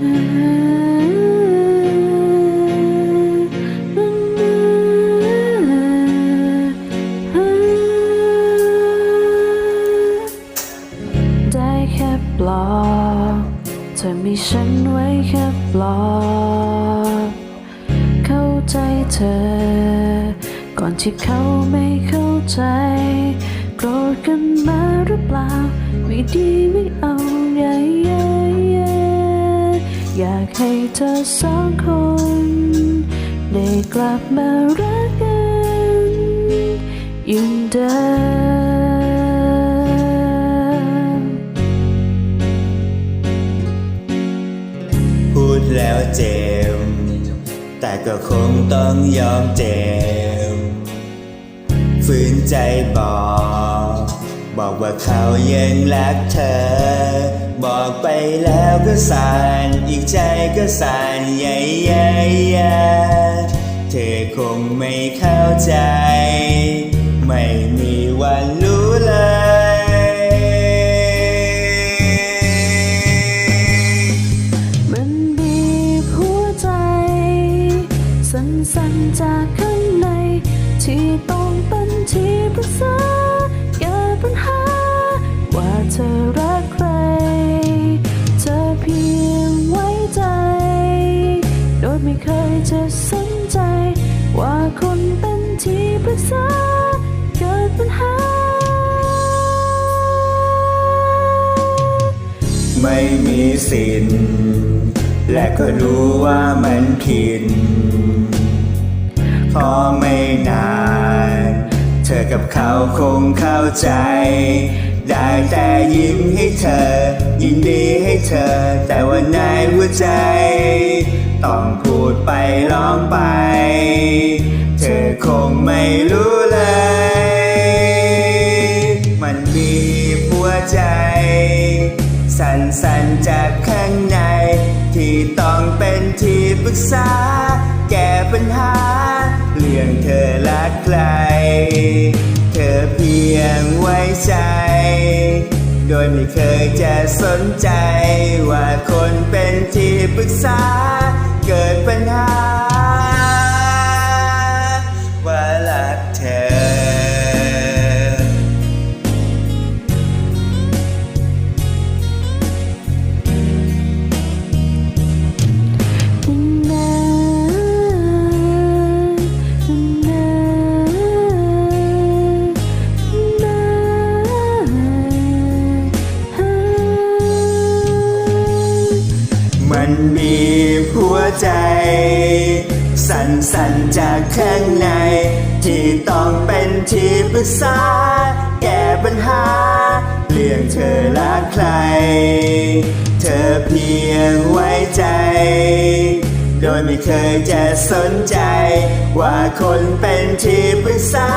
ได้แค่ปลอบเธอมีฉันไว้แค่ปลอบเข้าใจเธอ ก่อนที่เขาไม่เข้าใจโกรธกันมาหรือเปล่า ไม่ดีไม่เอาอย่ ให้เธอสองคน ได้กลับมารักกันยิ่งเดิมพูดแล้วเจ็บแต่ก็คงต้องยอมเจ็บฝืนใจบอก บอกว่าเขายังรักเธอ แล้วก็สั่นอีกใจก็สั่นใหญ่ใหญ่ใหญ่เธอคงไม่เข้าใจ ไม่มีวันรู้เลยมันบีบหัวใจ สั่นๆจากข้างใน ที่ต้องเป็นที่ปรึกษาแก้ปัญหาว่าเธอ ว่าคนเป็นที่ปรึกษาเกิดปัญหา ไม่มีสิทธิ์และก็รู้ว่ามันผิดพอไม่นาน เธอกับเขาคงเข้าใจ ได้แต่ยิ้มให้เธอ ยินดีให้เธอ แต่ว่าในหัวใจ ต้องพูดไปร้องไป ไม่รู้เลย มันมีหัวใจ สั่นสันจากข้างใน ที่ต้องเป็นที่ปรึกษา แก้ปัญหา เรื่องเธอรักใคร เธอเพียงไว้ใจ โดยไม่เคยจะสนใจ ว่าคนเป็นที่ปรึกษา มันมีหัวใจ สั่นสั่นๆจากข้างใน ที่ต้องเป็นที่ปรึกษา แก้ปัญหา เรื่องเธอรักใคร เธอเพียงไว้ใจ โดยไม่เคยจะสนใจ ว่าคนเป็นที่ปรึกษา